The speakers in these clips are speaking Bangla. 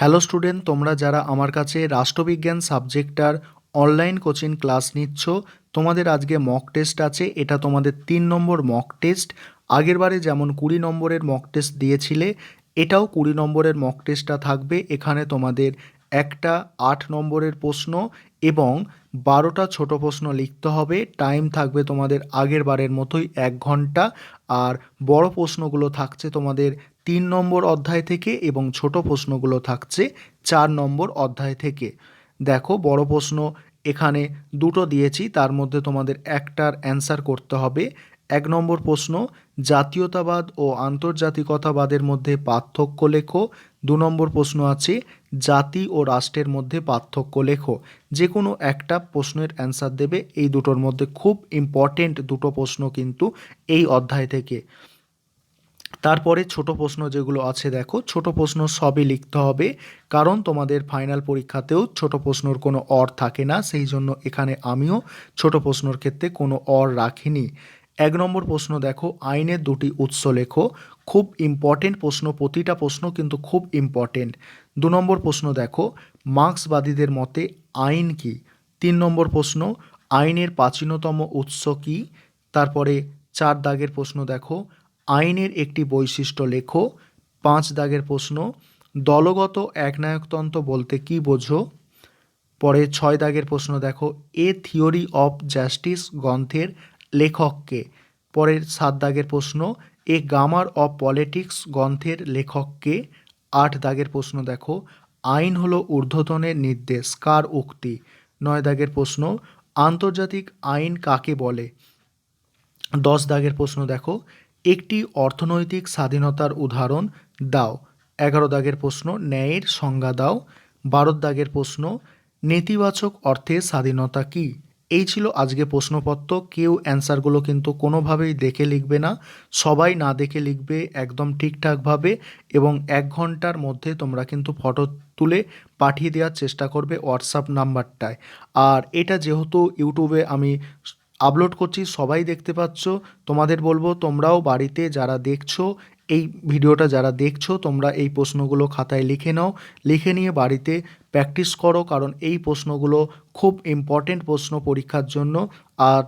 হ্যালো স্টুডেন্ট, তোমরা যারা আমার কাছে রাষ্ট্রবিজ্ঞান সাবজেক্টটার অনলাইন কোচিং ক্লাস নিচ্ছ, তোমাদের আজকে মক টেস্ট আছে। এটা তোমাদের তিন নম্বর মক টেস্ট। আগেরবারে যেমন কুড়ি নম্বরের মক টেস্ট দিয়েছিলে, এটাও কুড়ি নম্বরের মক টেস্টটা থাকবে। এখানে তোমাদের একটা আট নম্বরের প্রশ্ন এবং বারোটা ছোট প্রশ্ন লিখতে হবে। টাইম থাকবে তোমাদের আগের বারের মতোই এক ঘণ্টা। আর বড় প্রশ্নগুলো থাকছে তোমাদের তিন নম্বর অধ্যায় থেকে এবং ছোট প্রশ্নগুলো থাকছে চার নম্বর অধ্যায় থেকে। দেখো, বড় প্রশ্ন, এখানে দুটো দিয়েছি, তার মধ্যে তোমাদের একটার অ্যান্সার করতে হবে। এক নম্বর প্রশ্ন, জাতীয়তাবাদ ও আন্তর্জাতিকতাবাদের মধ্যে পার্থক্য লেখো। দু নম্বর প্রশ্ন আছে, জাতি ও রাষ্ট্রের মধ্যে পার্থক্য লেখো। যে কোনো একটা প্রশ্নের অ্যান্সার দেবে। এই দুটোর মধ্যে খুব ইম্পর্টেন্ট দুটো প্রশ্ন কিন্তু এই অধ্যায় থেকে। তারপরে ছোট প্রশ্ন যেগুলো আছে দেখো, ছোট প্রশ্ন সবই লিখতে হবে, কারণ তোমাদের ফাইনাল পরীক্ষাতেও ছোট প্রশ্নর কোনো অর থাকে না, সেই জন্য এখানে আমিও ছোট প্রশ্নর ক্ষেত্রে কোনো অর রাখিনি। এক নম্বর প্রশ্ন দেখো আইনের দুটি উৎস লেখো, খুব ইম্পর্টেন্ট প্রশ্ন, প্রতিটা প্রশ্ন কিন্তু খুব ইম্পর্টেন্ট দু নম্বর প্রশ্ন দেখো মার্ক্সবাদীদের মতে আইন কি? তিন নম্বর প্রশ্ন, আইনের প্রাচীনতম উৎস কি? তারপরে চার দাগের প্রশ্ন দেখো আইনের একটি বৈশিষ্ট্য লেখো, পাঁচ দাগের প্রশ্ন, দলগত একনায়কতন্ত্র বলতে কি বোঝো? পরে ছয় দাগের প্রশ্ন দেখো, এ থিওরি অফ জাস্টিস গ্রন্থের লেখককে। পরের সাত দাগের প্রশ্ন, এ গামার অফ পলিটিক্স গ্রন্থের লেখককে। আট দাগের প্রশ্ন দেখো, আইন হলো ঊর্ধ্বতনের নির্দেশ, কার উক্তি? নয় দাগের প্রশ্ন, আন্তর্জাতিক আইন কাকে বলে? দশ দাগের প্রশ্ন দেখো একটি অর্থনৈতিক স্বাধীনতার উদাহরণ দাও। এগারো দাগের প্রশ্ন, ন্যায়ের সংজ্ঞা দাও। বারো দাগের প্রশ্ন, নেতিবাচক অর্থে স্বাধীনতা কী? এই ছিল আজকে প্রশ্নপত্র। কেউ অ্যান্সারগুলো কিন্তু কোনোভাবেই দেখে লিখবে না। সবাই না দেখে লিখবে একদম ঠিকঠাকভাবে এবং এক ঘণ্টার মধ্যে তোমরা কিন্তু ফটো তুলে পাঠিয়ে দেওয়ার চেষ্টা করবে হোয়াটসঅ্যাপ নাম্বারটায়। আর এটা যেহেতু ইউটিউবে আমি আপলোড করছি, সবাই দেখতে পাচ্ছ। তোমাদের বলব, তোমরাও বাড়িতে যারা দেখছ, এই ভিডিওটা যারা দেখছ, তোমরা এই প্রশ্নগুলো খাতায় লিখে নাও। লিখে নিয়ে বাড়িতে প্র্যাকটিস করো, কারণ এই প্রশ্নগুলো খুব ইম্পর্টেন্ট প্রশ্ন পরীক্ষার জন্য। আর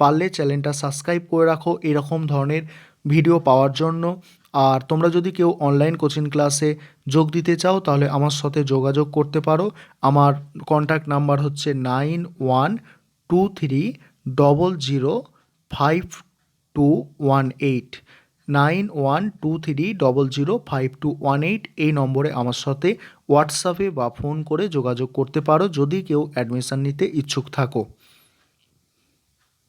পারলে চ্যানেলটা সাবস্ক্রাইব করে রাখো, এরকম ধরনের ভিডিও পাওয়ার জন্য। আর তোমরা যদি কেউ অনলাইন কোচিং ক্লাসে যোগ দিতে চাও, তাহলে আমার সাথে যোগাযোগ করতে পারো। আমার কন্ট্যাক্ট নাম্বার হচ্ছে nine one two three double zero five two one eight nine one two three double zero five two one eight এই নম্বরে আমার সাথে হোয়াটসঅ্যাপে বা ফোন করে যোগাযোগ করতে পারো, যদি কেউ অ্যাডমিশান নিতে ইচ্ছুক থাকো।